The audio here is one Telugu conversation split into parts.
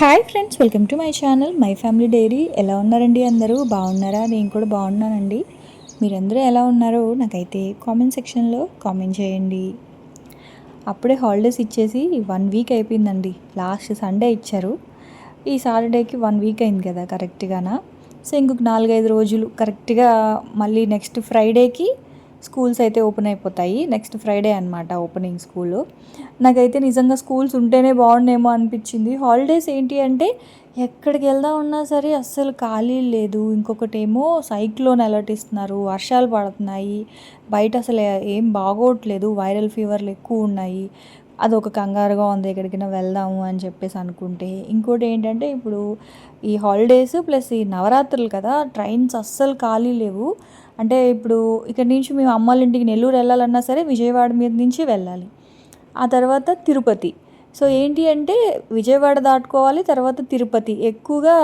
Hi friends welcome to my channel my family diary. ఎలా ఉన్నారండి అందరూ? బాగున్నారా? నేను కూడా బాగున్నానండి. మీరందరూ ఎలా ఉన్నారో నాకైతే కామెంట్ సెక్షన్లో కామెంట్ చేయండి. అప్పుడే హాలిడేస్ ఇచ్చేసి వన్ వీక్ అయిపోయిందండి. లాస్ట్ సండే ఇచ్చారు. ఈ సాటర్డేకి వన్ వీక్ అయింది కదా కరెక్ట్గానా? సో ఇంకొక నాలుగైదు రోజులు కరెక్ట్గా మళ్ళీ నెక్స్ట్ ఫ్రైడేకి స్కూల్స్ అయితే ఓపెన్ అయిపోతాయి. నెక్స్ట్ ఫ్రైడే అనమాట ఓపెనింగ్ స్కూల్. నాకైతే నిజంగా స్కూల్స్ ఉంటేనే బాగుండేమో అనిపించింది. హాలిడేస్ ఏంటి అంటే ఎక్కడికి వెళ్దాం ఉన్నా సరే అస్సలు ఖాళీ లేదు. ఇంకొకటేమో సైక్లోన్ అలర్ట్ ఇస్తున్నారు. వర్షాలు పడుతున్నాయి. బయట అసలు ఏం బాగోట్లేదు. వైరల్ ఫీవర్లు ఎక్కువ ఉన్నాయి. అదొక కంగారుగా ఉంది. ఎక్కడికైనా వెళ్దాము అని చెప్పేసి అనుకుంటే. ఇంకోటి ఏంటంటే ఇప్పుడు ఈ హాలిడేస్ ప్లస్ ఈ నవరాత్రులు కదా ట్రైన్స్ అస్సలు ఖాళీ లేవు. అంటే ఇప్పుడు ఇక్కడి నుంచి మేము అమ్మాళ్ళ ఇంటికి నెల్లూరు వెళ్ళాలన్నా సరే విజయవాడ మీద నుంచి వెళ్ళాలి. ఆ తర్వాత తిరుపతి. సో ఏంటి అంటే విజయవాడ దాటుకోవాలి తర్వాత తిరుపతి. ఎక్కువగా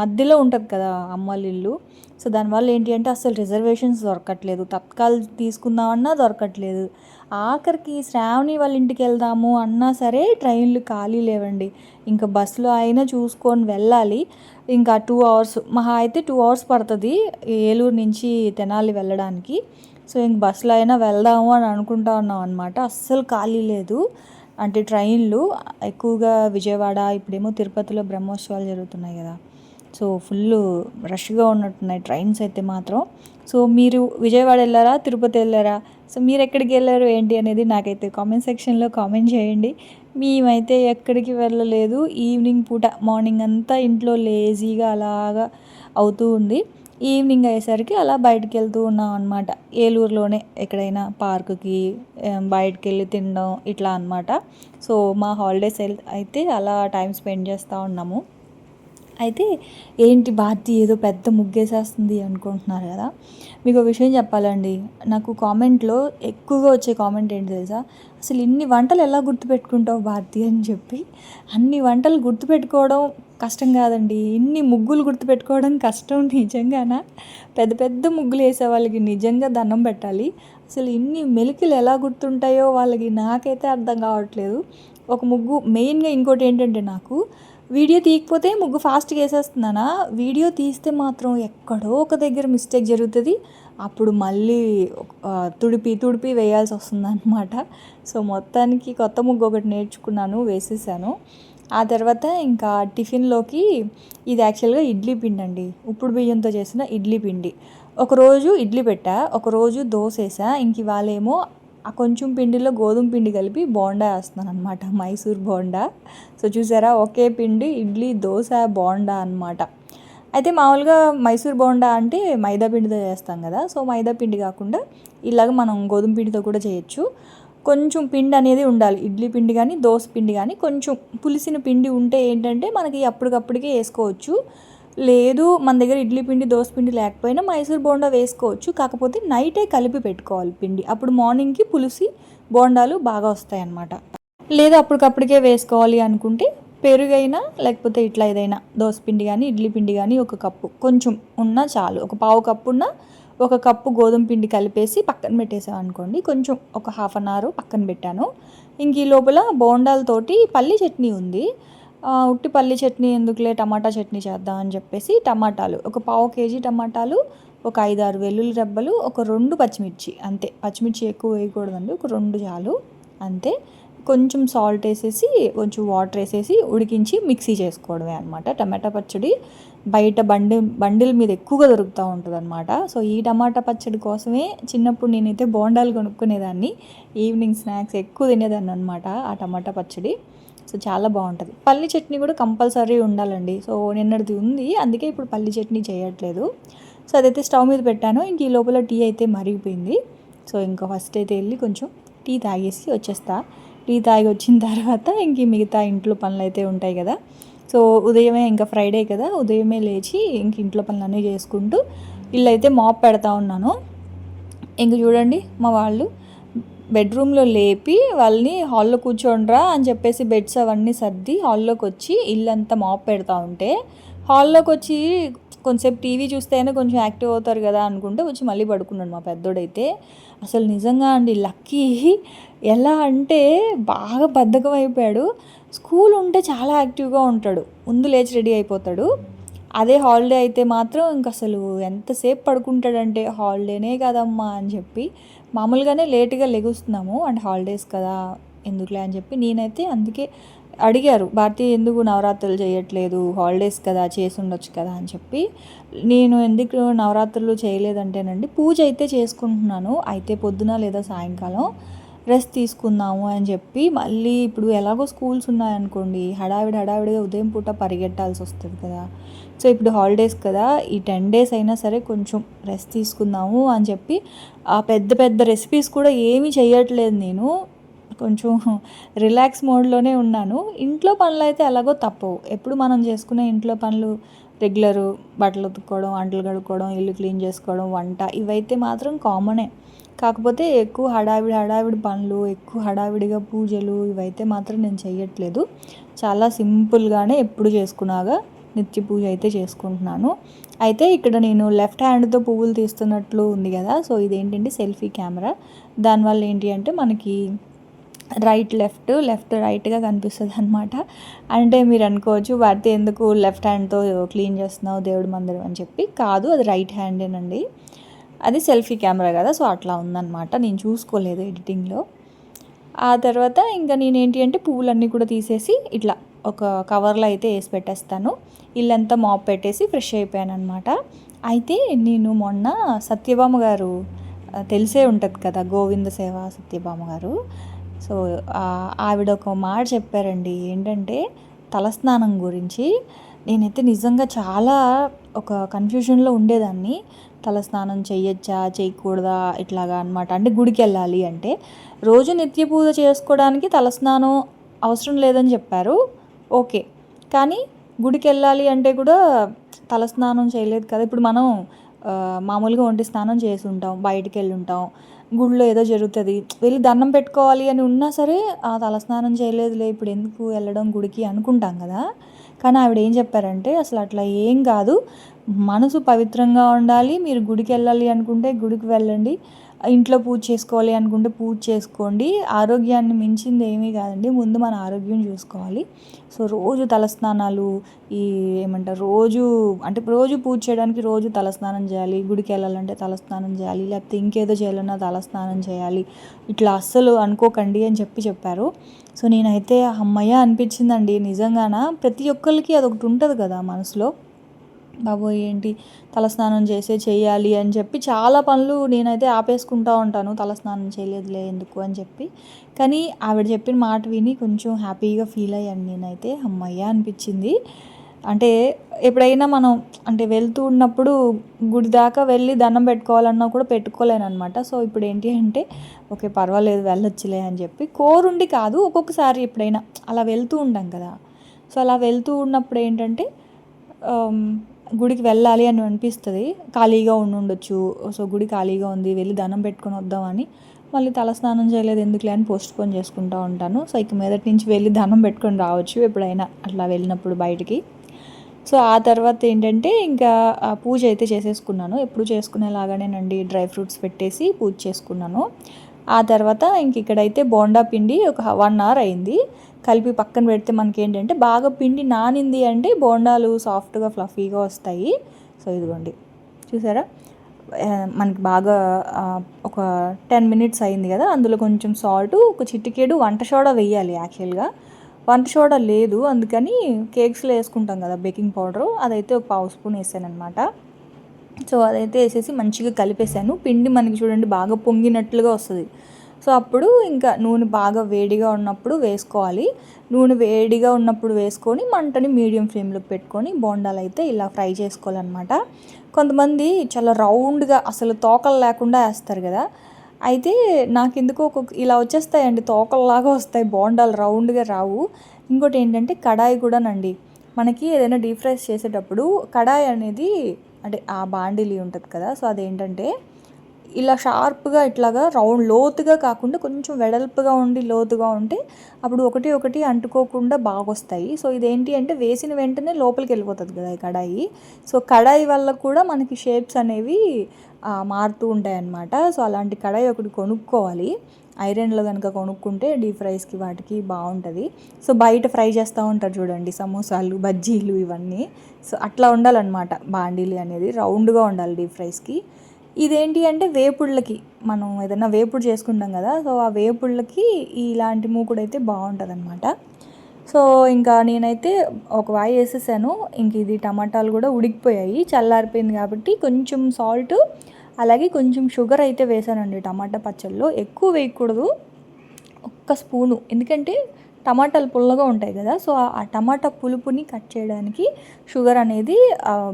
మధ్యలో ఉంటుంది కదా అమ్మాళ్ళ ఇల్లు. సో దానివల్ల ఏంటి అంటే అసలు రిజర్వేషన్స్ దొరకట్లేదు. తత్కాల్ తీసుకుందామన్నా దొరకట్లేదు. ఆఖరికి శ్రావణి వాళ్ళ ఇంటికి వెళ్దాము అన్నా సరే ట్రైన్లు ఖాళీ లేవండి. ఇంకా బస్సులో అయినా చూసుకొని వెళ్ళాలి. ఇంకా టూ అవర్స్ మహా అయితే టూ అవర్స్ పడుతుంది ఏలూరు నుంచి తెనాలి వెళ్ళడానికి. సో ఇంక బస్సులో అయినా వెళ్దాము అని అనుకుంటా ఉన్నాం అనమాట అస్సలు ఖాళీ లేదు. అంటే ట్రైన్లు ఎక్కువగా విజయవాడ ఇప్పుడేమో తిరుపతిలో బ్రహ్మోత్సవాలు జరుగుతున్నాయి కదా. సో ఫుల్ రష్గా ఉన్నట్టున్నాయి ట్రైన్స్ అయితే మాత్రం. సో మీరు విజయవాడ వెళ్ళారా? తిరుపతి వెళ్ళారా? సో మీరు ఎక్కడికి వెళ్ళారు? ఏంటి అనేది నాకైతే కామెంట్ సెక్షన్లో కామెంట్ చేయండి. మేమైతే ఎక్కడికి వెళ్ళలేదు. ఈవినింగ్ పూట మార్నింగ్ అంతా ఇంట్లో లేజీగా అలాగా అవుతూ ఉంది. ఈవినింగ్ అయ్యేసరికి అలా బయటకు వెళ్తూ ఉన్నాం అనమాట ఏలూరులోనే ఎక్కడైనా పార్కుకి బయటకు వెళ్ళి తినడం ఇట్లా అనమాట సో మా హాలిడేస్ అయితే అలా టైం స్పెండ్ చేస్తూ ఉన్నాము. అయితే ఏంటి భారతి ఏదో పెద్ద ముగ్గేసేస్తుంది అనుకుంటున్నారు కదా? మీకు ఒక విషయం చెప్పాలండి. నాకు కామెంట్లో ఎక్కువగా వచ్చే కామెంట్ ఏంటి తెలుసా? అసలు ఇన్ని వంటలు ఎలా గుర్తుపెట్టుకుంటావు భారతి అని చెప్పి అన్ని వంటలు గుర్తుపెట్టుకోవడం కష్టం కాదండి. ఇన్ని ముగ్గులు గుర్తుపెట్టుకోవడం కష్టం నిజంగానా? పెద్ద పెద్ద ముగ్గులు వేసే వాళ్ళకి నిజంగా దండం పెట్టాలి. అసలు ఇన్ని మెలికలు ఎలా గుర్తుంటాయో వాళ్ళకి నాకైతే అర్థం కావట్లేదు. ఒక ముగ్గు మెయిన్గా ఇంకోటి ఏంటంటే నాకు వీడియో తీయకపోతే ముగ్గు ఫాస్ట్గా వేసేస్తున్నానా? వీడియో తీస్తే మాత్రం ఎక్కడో ఒక దగ్గర మిస్టేక్ జరుగుతుంది. అప్పుడు మళ్ళీ తుడిపి తుడిపి వేయాల్సి వస్తుంది అనమాట సో మొత్తానికి కొత్త ముగ్గు ఒకటి నేర్చుకున్నాను వేసేసాను. ఆ తర్వాత ఇంకా టిఫిన్లోకి ఇది యాక్చువల్గా ఇడ్లీ పిండి అండి. ఉప్పుడు బియ్యంతో చేసిన ఇడ్లీ పిండి. ఒకరోజు ఇడ్లీ పెట్టా ఒకరోజు దోశ వేసా ఇంక ఇవాళేమో ఆ కొంచెం పిండిలో గోధుమ పిండి కలిపి బోండా వేస్తున్నాను అనమాట మైసూర్ బోండా. సో చూసారా ఒకే పిండి ఇడ్లీ దోశ బోండా అనమాట అయితే మామూలుగా మైసూర్ బోండా అంటే మైదా పిండితో చేస్తాం కదా సో మైదా పిండి కాకుండా ఇలాగ మనం గోధుమ పిండితో కూడా చేయొచ్చు. కొంచెం పిండి అనేది ఉండాలి ఇడ్లీ పిండి కానీ దోశ పిండి కానీ. కొంచెం పులిసిన పిండి ఉంటే ఏంటంటే మనకి అప్పటికప్పటికే వేసుకోవచ్చు. లేదు మన దగ్గర ఇడ్లీ పిండి దోశ పిండి లేకపోయినా మైసూర్ బోండా వేసుకోవచ్చు. కాకపోతే నైటే కలిపి పెట్టుకోవాలి పిండి. అప్పుడు మార్నింగ్కి పులిసి బోండాలు బాగా వస్తాయి అన్నమాట లేదా అప్పటికప్పటికే వేసుకోవాలి అనుకుంటే పెరుగైనా లేకపోతే ఇట్లా ఏదైనా దోశ పిండి కానీ ఇడ్లీ పిండి కానీ ఒక కప్పు. కొంచెం ఉన్నా చాలు. ఒక పావు కప్పు ఉన్న ఒక కప్పు గోధుమ పిండి కలిపేసి పక్కన పెట్టేసాం అనుకోండి. కొంచెం ఒక హాఫ్ అన్ అవర్ పక్కన పెట్టాను. ఇంక ఈ లోపల బోండాలతోటి పల్లి చట్నీ ఉంది. ఉట్టి పల్లి చట్నీ ఎందుకులే టమాటా చట్నీ చేద్దాం అని చెప్పేసి టమాటాలు ఒక పావు కేజీ టమాటాలు ఒక ఐదు ఆరు వెల్లుల్లి రెబ్బలు ఒక రెండు పచ్చిమిర్చి అంతే. పచ్చిమిర్చి ఎక్కువ వేయకూడదండి ఒక రెండు చాలు అంతే. కొంచెం సాల్ట్ వేసేసి కొంచెం వాటర్ వేసేసి ఉడికించి మిక్సీ చేసుకోవడమే అనమాట టమాటా పచ్చడి బయట బండి బండిల మీద ఎక్కువగా దొరుకుతూ ఉంటుంది అనమాట సో ఈ టమాటా పచ్చడి కోసమే చిన్నప్పుడు నేనైతే బోండాలు కొనుక్కునేదాన్ని. ఈవినింగ్ స్నాక్స్ ఎక్కువ తినేదాన్ని అనమాట ఆ టమాటా పచ్చడి. సో చాలా బాగుంటుంది. పల్లి చట్నీ కూడా కంపల్సరీ ఉండాలండి. సో నిన్నటిది ఉంది. అందుకే ఇప్పుడు పల్లి చట్నీ చేయట్లేదు. సో అదైతే స్టవ్ మీద పెట్టాను. ఇంక ఈ లోపల టీ అయితే మరిగిపోయింది. సో ఇంకా ఫస్ట్ అయితే వెళ్ళి కొంచెం టీ తాగేసి వచ్చేస్తా. టీ తాగి వచ్చిన తర్వాత ఇంక మిగతా ఇంట్లో పనులు అయితే ఉంటాయి కదా. సో ఉదయమే ఇంకా ఫ్రైడే కదా. ఉదయమే లేచి ఇంక ఇంట్లో పనులన్నీ చేసుకుంటూ ఇల్లు అయితే మాప్ పెడతా ఉన్నాను. ఇంక చూడండి మా వాళ్ళు బెడ్రూమ్లో లేపి వాళ్ళని హాల్లో కూర్చోండ్రా అని చెప్పేసి బెడ్స్ అవన్నీ సర్ది హాల్లోకి వచ్చి ఇల్లంతా మాప్ పెడతా ఉంటే హాల్లోకి వచ్చి కొంచెంసేపు టీవీ చూస్తేనే కొంచెం యాక్టివ్ అవుతారు కదా అనుకుంటే వచ్చి మళ్ళీ పడుకున్నాడు మా పెద్దోడైతే. అసలు నిజంగా అండి లక్కీ. ఎలా అంటే బాగా బద్ధకం అయిపోయాడు. స్కూల్ ఉంటే చాలా యాక్టివ్గా ఉంటాడు. ముందు లేచి రెడీ అయిపోతాడు. అదే హాలిడే అయితే మాత్రం ఇంక అసలు ఎంతసేపు పడుకుంటాడంటే హాలిడేనే కదమ్మా అని చెప్పి మామూలుగానే లేట్గా లెగుస్తున్నాము అండ్ హాలిడేస్ కదా ఎందుకులే అని చెప్పి నేనైతే అందుకే అడిగారు భారతి ఎందుకు నవరాత్రులు చేయట్లేదు? హాలిడేస్ కదా చేసి ఉండొచ్చు కదా? అని చెప్పి. నేను ఎందుకు నవరాత్రులు చేయలేదంటేనండి పూజ అయితే చేసుకుంటున్నాను అయితే పొద్దున లేదా సాయంకాలం రెస్ట్ తీసుకుందాము అని చెప్పి. మళ్ళీ ఇప్పుడు ఎలాగో స్కూల్స్ ఉన్నాయనుకోండి హడావిడి హడావిడిగా ఉదయం పూట పరిగెట్టాల్సి వస్తుంది కదా. సో ఇప్పుడు హాలిడేస్ కదా ఈ టెన్ డేస్ అయినా సరే కొంచెం రెస్ట్ తీసుకుందాము అని చెప్పి ఆ పెద్ద పెద్ద రెసిపీస్ కూడా ఏమీ చేయట్లేదు నేను. కొంచెం రిలాక్స్ మోడ్లోనే ఉన్నాను. ఇంట్లో పనులు అయితే ఎలాగో తప్పవు. ఎప్పుడు మనం చేసుకునే ఇంట్లో పనులు రెగ్యులరు బట్టలు ఉతుక్కోవడం అంటలు కడుక్కోవడం ఇల్లు క్లీన్ చేసుకోవడం వంట ఇవైతే మాత్రం కామనే కాకపోతే ఎక్కువ హడావిడి హడావిడి పనులు ఎక్కువ హడావిడిగా పూజలు ఇవైతే మాత్రం నేను చేయట్లేదు చాలా సింపుల్గానే ఎప్పుడు చేసుకున్నాగా. నిత్య పూజ అయితే చేసుకుంటున్నాను. అయితే ఇక్కడ నేను లెఫ్ట్ హ్యాండ్తో పువ్వులు తీస్తున్నట్లు ఉంది కదా సో ఇదేంటంటే సెల్ఫీ కెమెరా. దానివల్ల ఏంటి అంటే మనకి రైట్ లెఫ్ట్ లెఫ్ట్ రైట్గా కనిపిస్తుంది అనమాట అంటే మీరు అనుకోవచ్చు వాటి ఎందుకు లెఫ్ట్ హ్యాండ్తో క్లీన్ చేస్తున్నావు దేవుడి మందిరం అని చెప్పి. కాదు అది రైట్ హ్యాండేనండి. అది సెల్ఫీ కెమెరా కదా సో అట్లా ఉందన్నమాట. నేను చూసుకోలేదు ఎడిటింగ్లో. ఆ తర్వాత ఇంకా నేనేంటి అంటే పువ్వులన్నీ కూడా తీసేసి ఇట్లా ఒక కవర్లో అయితే వేసి పెట్టేస్తాను. ఇల్లంతా మాప్ పెట్టేసి ఫ్రెష్ అయిపోయాను అనమాట అయితే నేను మొన్న సత్యభామ గారు తెలిసే ఉంటుంది కదా గోవింద సేవ సత్యభామ గారు. సో ఆవిడ ఒక మాట చెప్పారండి. ఏంటంటే తలస్నానం గురించి నేనైతే నిజంగా చాలా ఒక కన్ఫ్యూజన్లో ఉండేదాన్ని. తలస్నానం చేయొచ్చా చేయకూడదా ఇట్లాగా అనమాట అంటే గుడికి వెళ్ళాలి అంటే. రోజు నిత్య పూజ చేసుకోవడానికి తలస్నానం అవసరం లేదని చెప్పారు. ఓకే. కానీ గుడికి వెళ్ళాలి అంటే కూడా తలస్నానం చేయలేదు కదా. ఇప్పుడు మనం మామూలుగా ఒంటి స్నానం చేసి ఉంటాం బయటికి వెళ్ళి ఉంటాం గుడిలో ఏదో జరుగుతుంది. వెళ్ళి దండం పెట్టుకోవాలి అని ఉన్నా సరే ఆ తలస్నానం చేయలేదులే ఇప్పుడు ఎందుకు వెళ్ళడం గుడికి అనుకుంటాం కదా. కానీ ఆవిడ ఏం చెప్పారంటే అసలు అట్లా ఏం కాదు. మనసు పవిత్రంగా ఉండాలి మీరు గుడికి వెళ్ళాలి అనుకుంటే గుడికి వెళ్ళండి. ఇంట్లో పూజ చేసుకోవాలి అనుకుంటే పూజ చేసుకోండి. ఆరోగ్యాన్ని మించింది ఏమీ కాదండి. ముందు మన ఆరోగ్యం చూసుకోవాలి. సో రోజు తలస్నానాలు ఈ ఏమంటారు రోజు అంటే రోజు పూజ చేయడానికి రోజు తలస్నానం చేయాలి. గుడికి వెళ్ళాలంటే తలస్నానం చేయాలి. లేకపోతే ఇంకేదో చేయాలన్నా తలస్నానం చేయాలి. ఇట్లా అస్సలు అనుకోకండి అని చెప్పి చెప్పారు. సో నేనైతే అమ్మయ్య అనిపించిందండి. నిజంగాన? ప్రతి ఒక్కరికి అదొకటి ఉంటుంది కదా మనసులో. బాబోయ్ ఏంటి? తలస్నానం చేసే చేయాలి అని చెప్పి చాలా పనులు నేనైతే ఆపేసుకుంటూ ఉంటాను. తలస్నానం చేయలేదులే ఎందుకు అని చెప్పి. కానీ ఆవిడ చెప్పిన మాట విని కొంచెం హ్యాపీగా ఫీల్ అయ్యాను నేనైతే. అమ్మయ్య అనిపించింది. అంటే ఎప్పుడైనా మనం అంటే వెళ్తూ ఉన్నప్పుడు గుడి దాకా వెళ్ళి దండం పెట్టుకోవాలన్నా కూడా పెట్టుకోలేను అనమాట సో ఇప్పుడు ఏంటి అంటే ఓకే పర్వాలేదు వెళ్ళొచ్చులే అని చెప్పి. కోరుండి కాదు ఒక్కొక్కసారి ఎప్పుడైనా అలా వెళ్తూ ఉంటాం కదా. సో అలా వెళ్తూ ఉన్నప్పుడు ఏంటంటే గుడికి వెళ్ళాలి అని అనిపిస్తుంది. ఖాళీగా ఉండి ఉండొచ్చు. సో గుడి ఖాళీగా ఉంది వెళ్ళి దండం పెట్టుకొని వద్దామని మళ్ళీ తలస్నానం చేయలేదు ఎందుకులే అని పోస్ట్పోన్ చేసుకుంటూ ఉంటాను. సో ఇక మీదటి నుంచి వెళ్ళి దండం పెట్టుకొని రావచ్చు ఎప్పుడైనా అట్లా వెళ్ళినప్పుడు బయటికి. సో ఆ తర్వాత ఏంటంటే ఇంకా పూజ అయితే చేసేసుకున్నాను. ఎప్పుడు చేసుకునేలాగానేనండి డ్రై ఫ్రూట్స్ పెట్టేసి పూజ చేసుకున్నాను. ఆ తర్వాత ఇంక ఇక్కడైతే బోండా పిండి ఒక వన్ అవర్ అయింది. కలిపి పక్కన పెడితే మనకి ఏంటంటే బాగా పిండి నానింది అంటే బోండాలు సాఫ్ట్గా ఫ్లఫీగా వస్తాయి. సో ఇదిగోండి. చూసారా? మనకి బాగా ఒక టెన్ మినిట్స్ అయింది కదా? అందులో కొంచెం సాల్ట్ ఒక చిటికేడు వంట సోడా వేయాలి యాక్చువల్గా. వంట సోడా లేదు అందుకని కేక్స్లో వేసుకుంటాం కదా బేకింగ్ పౌడరు. అదైతే ఒక పావు స్పూన్ వేసాను అనమాట సో అదైతే వేసేసి మంచిగా కలిపేసాను. పిండి మనకి చూడండి బాగా పొంగినట్లుగా వస్తుంది. సో అప్పుడు ఇంకా నూనె బాగా వేడిగా ఉన్నప్పుడు వేసుకోవాలి. నూనె వేడిగా ఉన్నప్పుడు వేసుకొని మంటని మీడియం ఫ్లేమ్లో పెట్టుకొని బోండాలు అయితే ఇలా ఫ్రై చేసుకోవాలన్నమాట. కొంతమంది చాలా రౌండ్గా అసలు తోకలు లేకుండా వేస్తారు కదా. అయితే నాకు ఎందుకో ఒక ఇలా వచ్చేస్తాయండి తోకల్లాగా వస్తాయి బోండాలు రౌండ్గా రావు. ఇంకోటి ఏంటంటే కడాయి కూడానండి మనకి ఏదైనా డీప్ ఫ్రైస్ చేసేటప్పుడు కడాయి అనేది అంటే ఆ బాండిలీ ఉంటుంది కదా సో అదేంటంటే ఇలా షార్ప్గా ఇట్లాగా రౌండ్ లోతుగా కాకుండా కొంచెం వెడల్పుగా ఉండి లోతుగా ఉంటే అప్పుడు ఒకటి ఒకటి అంటుకోకుండా బాగా వస్తాయి సో ఇదేంటి అంటే వేసిన వెంటనే లోపలికి వెళ్ళిపోతుంది కదా ఈ కడాయి. సో కడాయి వల్ల కూడా మనకి షేప్స్ అనేవి మారుతూ ఉంటాయి అన్నమాట సో అలాంటి కడాయి ఒకటి కొనుక్కోవాలి. ఐరన్లో కనుక కొనుక్కుంటే డీప్ ఫ్రైస్కి వాటికి బాగుంటుంది. సో బయట ఫ్రై చేస్తూ ఉంటారు చూడండి సమోసాలు బజ్జీలు ఇవన్నీ. సో అట్లా ఉండాలన్నమాట బాండీలు అనేది రౌండ్గా ఉండాలి డీప్ ఫ్రైస్కి. ఇదేంటి అంటే వేపుళ్ళకి మనం ఏదైనా వేపుడు చేసుకుంటాం కదా సో ఆ వేపుళ్ళకి ఇలాంటి మూకుడు అయితే బాగుంటుంది అనమాట సో ఇంకా నేనైతే ఒక వాయి వేసేసాను ఇంక ఇది టమాటాలు కూడా ఉడికిపోయాయి చల్లారిపోయింది కాబట్టి కొంచెం సాల్ట్ అలాగే కొంచెం షుగర్ అయితే వేసానండి టమాటా పచ్చళ్ళలో ఎక్కువ వేయకూడదు ఒక్క స్పూను. ఎందుకంటే టమాటాలు పుల్లగా ఉంటాయి కదా సో ఆ టమాటా పులుపుని కట్ చేయడానికి షుగర్ అనేది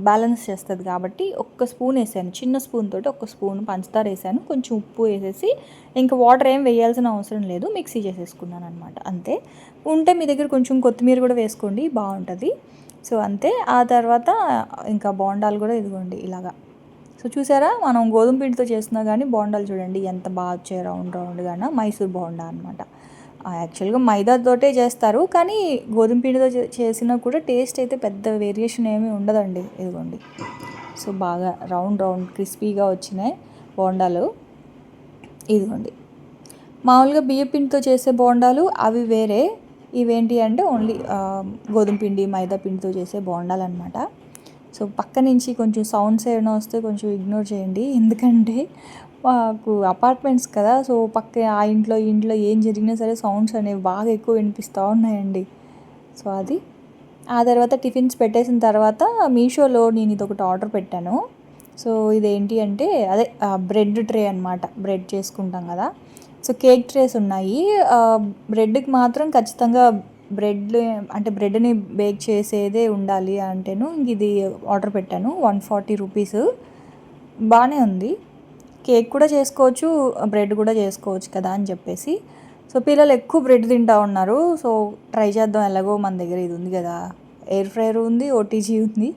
బ్యాలెన్స్ చేస్తుంది కాబట్టి ఒక్క స్పూన్ వేసాను. చిన్న స్పూన్ తోటి ఒక్క స్పూన్ పంచదార వేసాను. కొంచెం ఉప్పు వేసేసి ఇంకా వాటర్ ఏం వేయాల్సిన అవసరం లేదు. మిక్సీ చేసేసుకున్నాను అనమాట అంతే. ఉంటే మీ దగ్గర కొంచెం కొత్తిమీర కూడా వేసుకోండి బాగుంటుంది. సో అంతే. ఆ తర్వాత ఇంకా బోండాలు కూడా ఇదిగోండి ఇలాగా. సో చూసారా? మనం గోధుమ పిండితో చేస్తున్నా కానీ బోండాలు చూడండి ఎంత బాగా వచ్చాయి రౌండ్ రౌండ్గా మైసూర్ బోండా అనమాట యాక్చువల్గా మైదాతోటే చేస్తారు కానీ గోధుమ పిండితో చేసినా కూడా టేస్ట్ అయితే పెద్ద వేరియేషన్ ఏమీ ఉండదండి ఇదిగోండి. సో బాగా రౌండ్ రౌండ్ క్రిస్పీగా వచ్చినాయి బోండాలు. ఇదిగోండి. మామూలుగా బియ్య పిండితో చేసే బోండాలు అవి వేరే ఇవేంటి అంటే ఓన్లీ గోధుమ పిండి మైదా పిండితో చేసే బోండాలు అనమాట సో పక్క నుంచి కొంచెం సౌండ్స్ ఏమైనా వస్తే కొంచెం ఇగ్నోర్ చేయండి ఎందుకంటే మాకు అపార్ట్మెంట్స్ కదా సో పక్క ఆ ఇంట్లో ఈ ఇంట్లో ఏం జరిగినా సరే సౌండ్స్ అనేవి బాగా ఎక్కువ వినిపిస్తూ ఉన్నాయండి. సో అది. ఆ తర్వాత టిఫిన్స్ పెట్టేసిన తర్వాత మీషోలో నేను ఇది ఒకటి ఆర్డర్ పెట్టాను. సో ఇదేంటి అంటే అదే బ్రెడ్ ట్రే అనమాట బ్రెడ్ చేసుకుంటాం కదా. సో కేక్ ట్రేస్ ఉన్నాయి. బ్రెడ్కి మాత్రం ఖచ్చితంగా బ్రెడ్ అంటే బ్రెడ్ని బేక్ చేసేదే ఉండాలి అంటేను ఇది ఆర్డర్ పెట్టాను. వన్ ఫార్టీ రూపీస్ బాగానే ఉంది. కేక్ కూడా చేసుకోవచ్చు బ్రెడ్ కూడా చేసుకోవచ్చు కదా అని చెప్పేసి. సో పిల్లలు ఎక్కువ బ్రెడ్ తింటూ ఉన్నారు. సో ట్రై చేద్దాం ఎలాగో మన దగ్గర ఇది ఉంది కదా. ఎయిర్ ఫ్రైర్ ఉంది ఓటీజీ ఉంది.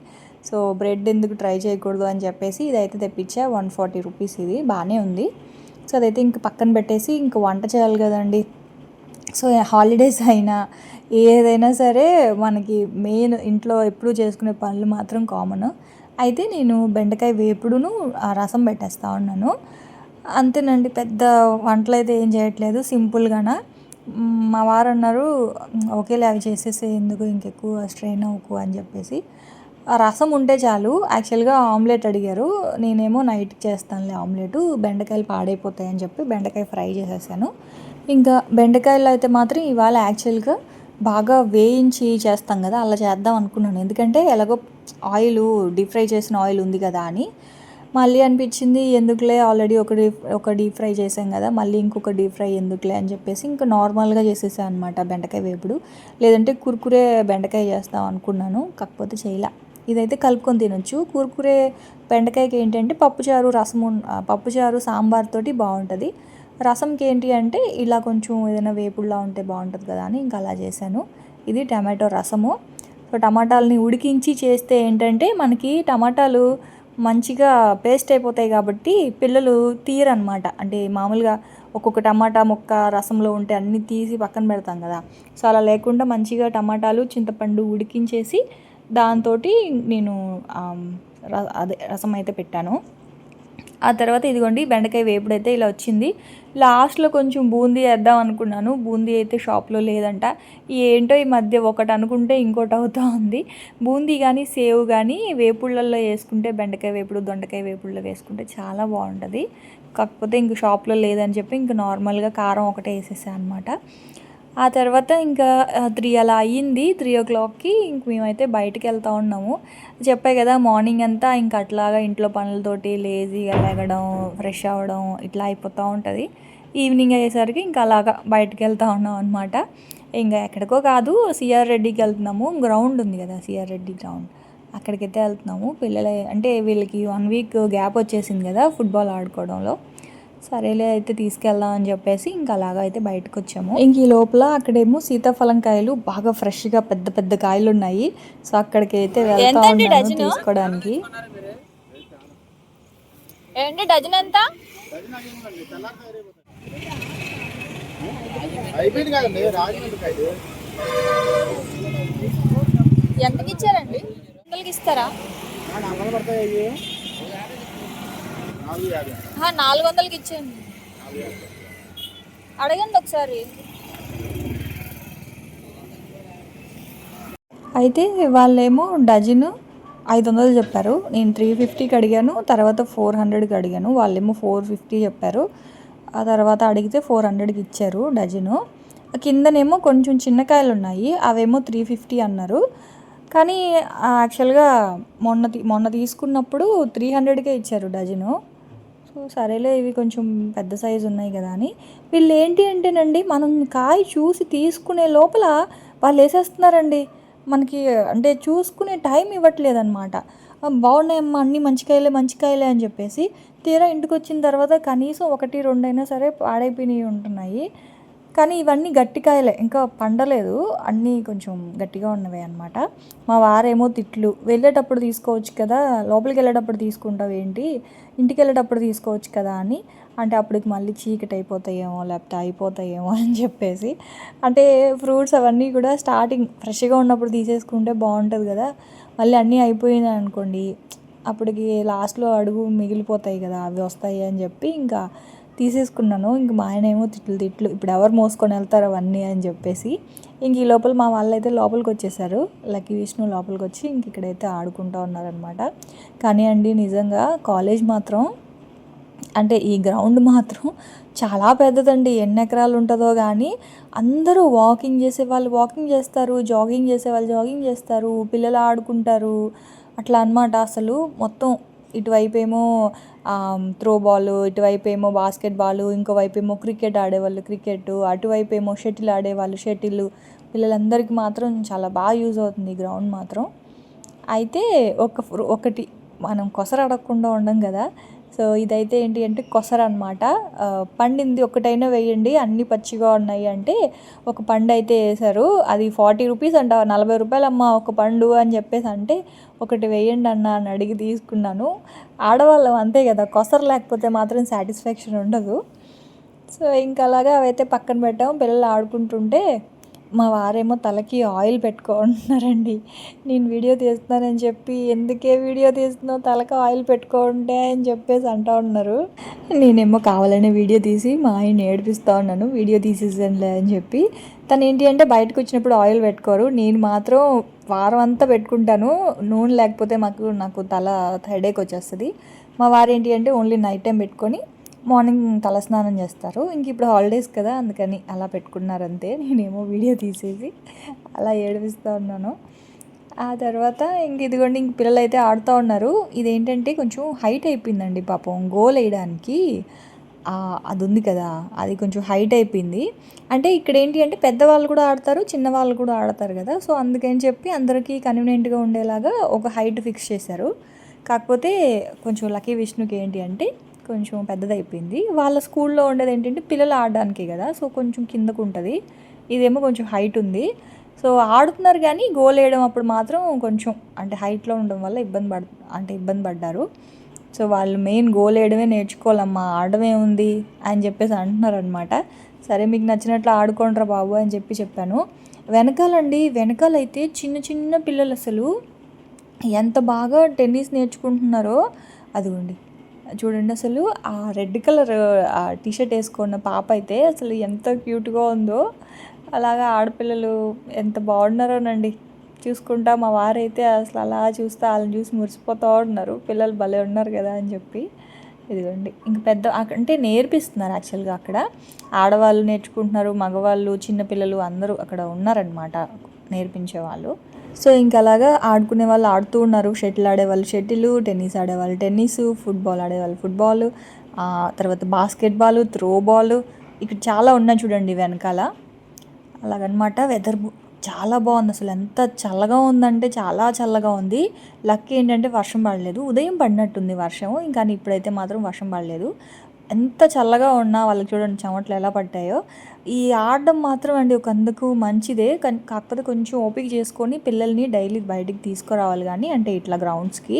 సో బ్రెడ్ ఎందుకు ట్రై చేయకూడదు అని చెప్పేసి ఇదైతే తెప్పించా వన్ ఫార్టీ రూపీస్ ఇది. బాగానే ఉంది. సో అదైతే ఇంక పక్కన పెట్టేసి ఇంక వంట చేయాలి కదండి. సో హాలిడేస్ అయినా ఏదైనా సరే మనకి మెయిన్ ఇంట్లో ఎప్పుడు చేసుకునే పనులు మాత్రం కామన్. అయితే నేను బెండకాయ వేపుడును ఆ రసం పెట్టేస్తా ఉన్నాను. అంతేనండి పెద్ద వంటలు అయితే ఏం చేయట్లేదు సింపుల్గానా. మా వారు అన్నారు ఓకేలే అవి చేసేసే ఎందుకు ఇంకెక్కువ స్ట్రెయిన్ అవ్వకు అని చెప్పేసి. ఆ రసం ఉంటే చాలు. యాక్చువల్గా ఆమ్లెట్ అడిగారు. నేనేమో నైట్కి చేస్తానులే ఆమ్లెట్ బెండకాయలు పాడైపోతాయని చెప్పి బెండకాయ ఫ్రై చేసేసాను. ఇంకా బెండకాయలు అయితే మాత్రం ఇవాళ యాక్చువల్గా బాగా వేయించి చేస్తాం కదా అలా చేద్దాం అనుకున్నాను. ఎందుకంటే ఎలాగో ఆయిల్ డీప్ ఫ్రై చేసిన ఆయిల్ ఉంది కదా అని. మళ్ళీ అనిపించింది ఎందుకులే ఆల్రెడీ ఒక డీప్ ఒక డీప్ ఫ్రై చేసాం కదా మళ్ళీ ఇంకొక డీప్ ఫ్రై ఎందుకులే? అని చెప్పేసి ఇంకా నార్మల్గా చేసేసాను అనమాట బెండకాయ వేపుడు. లేదంటే కుర్కురే బెండకాయ చేస్తాం అనుకున్నాను కాకపోతే చేయలే. ఇదైతే కలుపుకొని తినొచ్చు. కుర్కురే బెండకాయకి ఏంటంటే పప్పుచారు రసము పప్పుచారు సాంబార్ తోటి బాగుంటుంది. రసంకి ఏంటి అంటే ఇలా కొంచెం ఏదైనా వేపుడులా ఉంటే బాగుంటుంది కదా అని ఇంకా అలా చేశాను. ఇది టమాటో రసము. సో టమాటాలని ఉడికించి చేస్తే ఏంటంటే మనకి టమాటాలు మంచిగా పేస్ట్ అయిపోతాయి కాబట్టి పిల్లలు తీరనమాట అంటే మామూలుగా ఒక్కొక్క టమాటా మొక్క రసంలో ఉంటే అన్నీ తీసి పక్కన పెడతాం కదా. సో అలా లేకుండా మంచిగా టమాటాలు చింతపండు ఉడికించేసి దాంతో నేను అదే రసం అయితే పెట్టాను. ఆ తర్వాత ఇదిగోండి బెండకాయ వేపుడైతే ఇలా వచ్చింది. లాస్ట్లో కొంచెం బూందీ వేద్దాం అనుకున్నాను. బూందీ అయితే షాప్లో లేదంట. ఏంటో ఈ మధ్య ఒకటి అనుకుంటే ఇంకోటి అవుతూ ఉంది. బూందీ కానీ సేవ్ కానీ వేపుళ్ళల్లో వేసుకుంటే బెండకాయ వేపుడు దొండకాయ వేపుళ్ళలో వేసుకుంటే చాలా బాగుంటుంది. కాకపోతే ఇంక షాప్లో లేదని చెప్పి ఇంక నార్మల్గా కారం ఒకటే వేసేసాను అనమాట ఆ తర్వాత ఇంకా త్రీ అలా అయ్యింది. త్రీ ఓ క్లాక్కి ఇంక మేమైతే బయటకు వెళ్తూ ఉన్నాము. చెప్పాయి కదా మార్నింగ్ అంతా ఇంకా అట్లాగా ఇంట్లో పనులతోటి లేజీగా లేగడం ఫ్రెష్ అవ్వడం ఇట్లా అయిపోతూ ఉంటుంది. ఈవినింగ్ అయ్యేసరికి ఇంకా అలాగా బయటకు వెళ్తూ ఉన్నాం అనమాట ఇంకా ఎక్కడికో కాదు సిఆర్ రెడ్డికి వెళ్తున్నాము. గ్రౌండ్ ఉంది కదా సిఆర్ రెడ్డి గ్రౌండ్. అక్కడికైతే వెళ్తున్నాము. పిల్లలు అంటే వీళ్ళకి వన్ వీక్ గ్యాప్ వచ్చేసింది కదా ఫుట్బాల్ ఆడుకోవడంలో. సరేలే అయితే తీసుకెళ్దాం అని చెప్పేసి ఇంకా అలాగా అయితే బయటకు వచ్చాము ఇంక ఈ లోపల అక్కడేమో సీతాఫలం కాయలు బాగా ఫ్రెష్గా పెద్ద పెద్ద కాయలు ఉన్నాయి సో అక్కడికి అయితే వెళ్తా ఉన్నాను తీసుకోవడానికి. ఏంటి డజన్ ఎంత? అయిపోయింది కదండి రాజమండ్రి ఎంతకి ఇచ్చారండి వందలకి ఇస్తారా? నాలుగు వందలకి ఇచ్చేయండి. అడగండి ఒకసారి. అయితే వాళ్ళేమో డజను ఐదు వందలు చెప్పారు. నేను త్రీ ఫిఫ్టీకి అడిగాను తర్వాత ఫోర్ హండ్రెడ్కి అడిగాను. వాళ్ళేమో ఫోర్ ఫిఫ్టీ చెప్పారు. ఆ తర్వాత అడిగితే ఫోర్ హండ్రెడ్కి ఇచ్చారు డజను. కిందనేమో కొంచెం చిన్న కాయలు ఉన్నాయి అవేమో త్రీ ఫిఫ్టీ అన్నారు. కానీ యాక్చువల్గా మొన్న మొన్న తీసుకున్నప్పుడు త్రీ హండ్రెడ్కే ఇచ్చారు డజను. సో సరేలే ఇవి కొంచెం పెద్ద సైజు ఉన్నాయి కదా అని. వీళ్ళు ఏంటి అంటేనండి మనం కాయ చూసి తీసుకునే లోపల వాళ్ళు వేసేస్తున్నారండి. మనకి అంటే చూసుకునే టైం ఇవ్వట్లేదన్నమాట. బాగున్నాయమ్మా అన్నీ మంచి కాయలే మంచి కాయలే అని చెప్పేసి తీరా ఇంటికి వచ్చిన తర్వాత కనీసం ఒకటి రెండైనా సరే పాడైపోయినవి ఉంటున్నాయి. కానీ ఇవన్నీ గట్టికాయలే ఇంకా పండలేదు. అన్నీ కొంచెం గట్టిగా ఉన్నవి అనమాట మా వారేమో తిట్లు. వెళ్ళేటప్పుడు తీసుకోవచ్చు కదా లోపలికి వెళ్ళేటప్పుడు తీసుకుంటావు ఏంటి ఇంటికి వెళ్ళేటప్పుడు తీసుకోవచ్చు కదా అని. అంటే అప్పటికి మళ్ళీ చీకటి అయిపోతాయేమో లేకపోతే అయిపోతాయేమో అని చెప్పేసి. అంటే ఫ్రూట్స్ అవన్నీ కూడా స్టార్టింగ్ ఫ్రెష్గా ఉన్నప్పుడు తీసేసుకుంటే బాగుంటుంది కదా. మళ్ళీ అన్నీ అయిపోయినాయి అనుకోండి అప్పటికి లాస్ట్లో అడుగు మిగిలిపోతాయి కదా అవి వస్తాయి అని చెప్పి ఇంకా తీసేసుకున్నాను. ఇంక మా ఆయన ఏమో తిట్లు తిట్లు ఇప్పుడు ఎవరు మోసుకొని వెళ్తారు అవన్నీ? అని చెప్పేసి ఇంక ఈ లోపల మా వాళ్ళు అయితే లోపలికి వచ్చేసారు. లక్కీ విష్ణు లోపలికి వచ్చి ఇంక ఇక్కడైతే ఆడుకుంటూ ఉన్నారనమాట కానీ అండి నిజంగా కాలేజ్ మాత్రం అంటే ఈ గ్రౌండ్ మాత్రం చాలా పెద్దదండి. ఎన్ని ఎకరాలు ఉంటుందో కానీ అందరూ వాకింగ్ చేసే వాళ్ళు వాకింగ్ చేస్తారు జాగింగ్ చేసే వాళ్ళు జాగింగ్ చేస్తారు పిల్లలు ఆడుకుంటారు. అట్లా అన్నమాట. అసలు మొత్తం ఇటువైపు ఏమో త్రో బాల్ ఇటువైపు ఏమో బాస్కెట్ బాల్ ఇంకోవైపు ఏమో క్రికెట్ ఆడేవాళ్ళు క్రికెట్ అటువైపు ఏమో షటిల్ ఆడేవాళ్ళు షటిల్. పిల్లలందరికీ మాత్రం చాలా బాగా యూజ్ అవుతుంది ఈ గ్రౌండ్ మాత్రం. అయితే ఒక ఒకటి మనం కొసర అడగకుండా ఉండం కదా సో ఇదైతే ఏంటి అంటే కొసర అనమాట పండింది ఒకటైనా వేయండి అన్ని పచ్చిగా ఉన్నాయి అంటే ఒక పండు అయితే వేశారు. అది ఫార్టీ రూపీస్ అంట నలభై రూపాయలు అమ్మ ఒక పండు అని చెప్పేసి అంటే ఒకటి వేయండి అన్న అని అడిగి తీసుకున్నాను. ఆడవాళ్ళం అంతే కదా కొసర లేకపోతే మాత్రం సాటిస్ఫాక్షన్ ఉండదు. సో ఇంకా అలాగా అవైతే పక్కన పెట్టాము పిల్లలు ఆడుకుంటుంటే మా వారేమో తలకి ఆయిల్ పెట్టుకుంటున్నారండి. నేను వీడియో తీస్తున్నానని చెప్పి ఎందుకే వీడియో తీస్తున్నావు? తలకి ఆయిల్ పెట్టుకుంటే అని చెప్పేసి అంటూ ఉన్నారు. నేనేమో కావాలనే వీడియో తీసి మా ఆయన ఏడిపిస్తూ ఉన్నాను వీడియో తీసేసానులే అని చెప్పి. తను ఏంటి అంటే బయటకు వచ్చినప్పుడు ఆయిల్ పెట్టుకోరు. నేను మాత్రం వారం అంతా పెట్టుకుంటాను. నూనె లేకపోతే మాకు నాకు తల హెడేక్ వచ్చేస్తుంది. మా వారు ఏంటి అంటే ఓన్లీ నైట్ టైం పెట్టుకొని మార్నింగ్ తలస్నానం చేస్తారు. ఇంక ఇప్పుడు హాలిడేస్ కదా అందుకని అలా పెట్టుకున్నారు అంతే నేనేమో వీడియో తీసేసి అలా ఏడిపిస్తూ ఉన్నాను. ఆ తర్వాత ఇంక ఇదిగోండి ఇంక పిల్లలు అయితే ఆడుతూ ఉన్నారు. ఇదేంటంటే కొంచెం హైట్ అయిపోయిందండి పాపం. గోల్ వేయడానికి అది ఉంది కదా అది కొంచెం హైట్ అయిపోయింది. అంటే ఇక్కడ ఏంటి అంటే పెద్దవాళ్ళు కూడా ఆడతారు చిన్నవాళ్ళు కూడా ఆడతారు కదా. సో అందుకని చెప్పి అందరికీ కన్వీనియంట్గా ఉండేలాగా ఒక హైట్ ఫిక్స్ చేశారు. కాకపోతే కొంచెం లక్కీ విష్ణుకి ఏంటి అంటే కొంచెం పెద్దదైపోయింది. వాళ్ళ స్కూల్లో ఉండేది ఏంటంటే పిల్లలు ఆడడానికి కదా సో కొంచెం కిందకు ఉంటుంది ఇదేమో కొంచెం హైట్ ఉంది. సో ఆడుతున్నారు కానీ గోల్ వేయడం అప్పుడు మాత్రం కొంచెం అంటే హైట్లో ఉండడం వల్ల ఇబ్బంది పడ అంటే ఇబ్బంది పడ్డారు. సో వాళ్ళు మెయిన్ గోల్ వేయడమే నేర్చుకోవాలమ్మా ఆడమే ఉంది అని చెప్పేసి అంటున్నారు అనమాట సరే మీకు నచ్చినట్లు ఆడుకోండిరా బాబు అని చెప్పి చెప్పాను. వెనకాలండి వెనకాలైతే చిన్న చిన్న పిల్లలు అసలు ఎంత బాగా టెన్నిస్ నేర్చుకుంటున్నారో అదిగోండి. చూడండి అసలు ఆ రెడ్ కలర్ ఆ టీషర్ట్ వేసుకున్న పాప అయితే అసలు ఎంత క్యూట్గా ఉందో. అలాగా ఆడపిల్లలు ఎంత బాగున్నారోనండి. చూసుకుంటా మా వారైతే అసలు అలా చూస్తే వాళ్ళని చూసి మురిసిపోతూ ఉన్నారు. పిల్లలు భలే ఉన్నారు కదా అని చెప్పి. ఇదిగోండి ఇంక పెద్ద అంటే నేర్పిస్తున్నారు యాక్చువల్గా అక్కడ. ఆడవాళ్ళు నేర్చుకుంటున్నారు మగవాళ్ళు చిన్నపిల్లలు అందరూ అక్కడ ఉన్నారనమాట నేర్పించే వాళ్ళు సో ఇంకా అలాగా ఆడుకునే వాళ్ళు ఆడుతూ ఉన్నారు. షటిల్ ఆడేవాళ్ళు షటిల్ టెన్నిస్ ఆడేవాళ్ళు టెన్నిస్ ఫుట్బాల్ ఆడేవాళ్ళు ఫుట్బాల్ తర్వాత బాస్కెట్బాల్ త్రో బాల్ ఇక్కడ చాలా ఉన్నాయి చూడండి వెనకాల. అలాగనమాట వెదర్ చాలా బాగుంది అసలు. ఎంత చల్లగా ఉందంటే చాలా చల్లగా ఉంది. లక్ ఏంటంటే వర్షం పడలేదు. ఉదయం పడినట్టుంది వర్షం ఇంకా ఇప్పుడైతే మాత్రం వర్షం పడలేదు. ఎంత చల్లగా ఉన్నా వాళ్ళకి చూడండి చెమటలు ఎలా పట్టాయో. ఈ ఆడడం మాత్రం అండి ఒక అందుకు మంచిదే. కానీ కాకపోతే కొంచెం ఓపిక చేసుకొని పిల్లల్ని డైలీ బయటికి తీసుకురావాలి కానీ అంటే ఇట్లా గ్రౌండ్స్కి.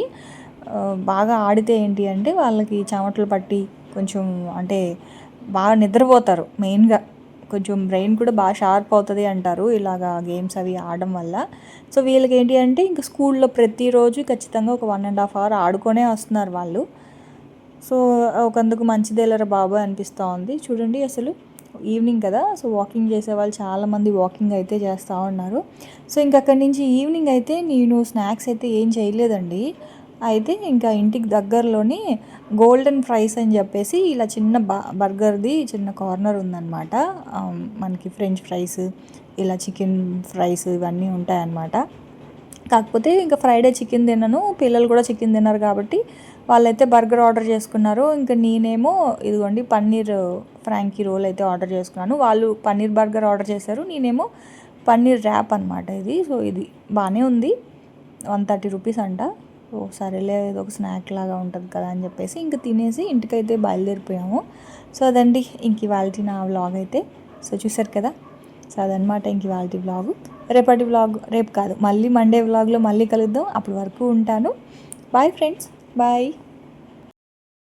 బాగా ఆడితే ఏంటి అంటే వాళ్ళకి చెమటలు పట్టి కొంచెం అంటే బాగా నిద్రపోతారు మెయిన్గా. కొంచెం బ్రెయిన్ కూడా బాగా షార్ప్ అవుతుంది అంటారు ఇలాగా గేమ్స్ అవి ఆడడం వల్ల. సో వీళ్ళకి ఏంటి అంటే ఇంకా స్కూల్లో ప్రతిరోజు ఖచ్చితంగా ఒక వన్ అండ్ హాఫ్ అవర్ ఆడుకొనే వస్తున్నారు వాళ్ళు. సో ఒకందుకు మంచిదేలరా బాబు అనిపిస్తూ ఉంది. చూడండి అసలు ఈవినింగ్ కదా సో వాకింగ్ చేసే వాళ్ళు చాలామంది వాకింగ్ అయితే చేస్తూ ఉన్నారు. సో ఇంక అక్కడి నుంచి ఈవినింగ్ అయితే నేను స్నాక్స్ అయితే ఏం చేయలేదండి. అయితే ఇంకా ఇంటికి దగ్గరలోని గోల్డెన్ ఫ్రైస్ అని చెప్పేసి ఇలా చిన్న బర్గర్ది చిన్న కార్నర్ ఉందన్నమాట. మనకి ఫ్రెంచ్ ఫ్రైస్ ఇలా చికెన్ ఫ్రైస్ ఇవన్నీ ఉంటాయన్నమాట. కాకపోతే ఇంకా ఫ్రైడే చికెన్ తిన్నాను పిల్లలు కూడా చికెన్ తిన్నారు కాబట్టి వాళ్ళైతే బర్గర్ ఆర్డర్ చేసుకున్నారు. ఇంకా నేనేమో ఇదిగోండి పన్నీర్ ఫ్రాంకీ రోల్ అయితే ఆర్డర్ చేసుకున్నాను. వాళ్ళు పన్నీర్ బర్గర్ ఆర్డర్ చేశారు. నేనేమో పన్నీర్ ర్యాప్ అనమాట ఇది. సో ఇది బాగానే ఉంది. వన్ థర్టీ రూపీస్ అంట. ఓ సరేలే ఇది ఒక స్నాక్ లాగా ఉంటుంది కదా అని చెప్పేసి ఇంక తినేసి ఇంటికైతే బయలుదేరిపోయాము. సో అదండి ఇంక ఇవాళ నా వ్లాగ్ అయితే. సో చూసారు కదా? సో అదనమాట ఇంక ఇవాళ వ్లాగ్. రేపటి వ్లాగ్ రేపు కాదు మళ్ళీ మండే వ్లాగ్లో మళ్ళీ కలుద్దాం. అప్పటి వరకు ఉంటాను. Bye friends bye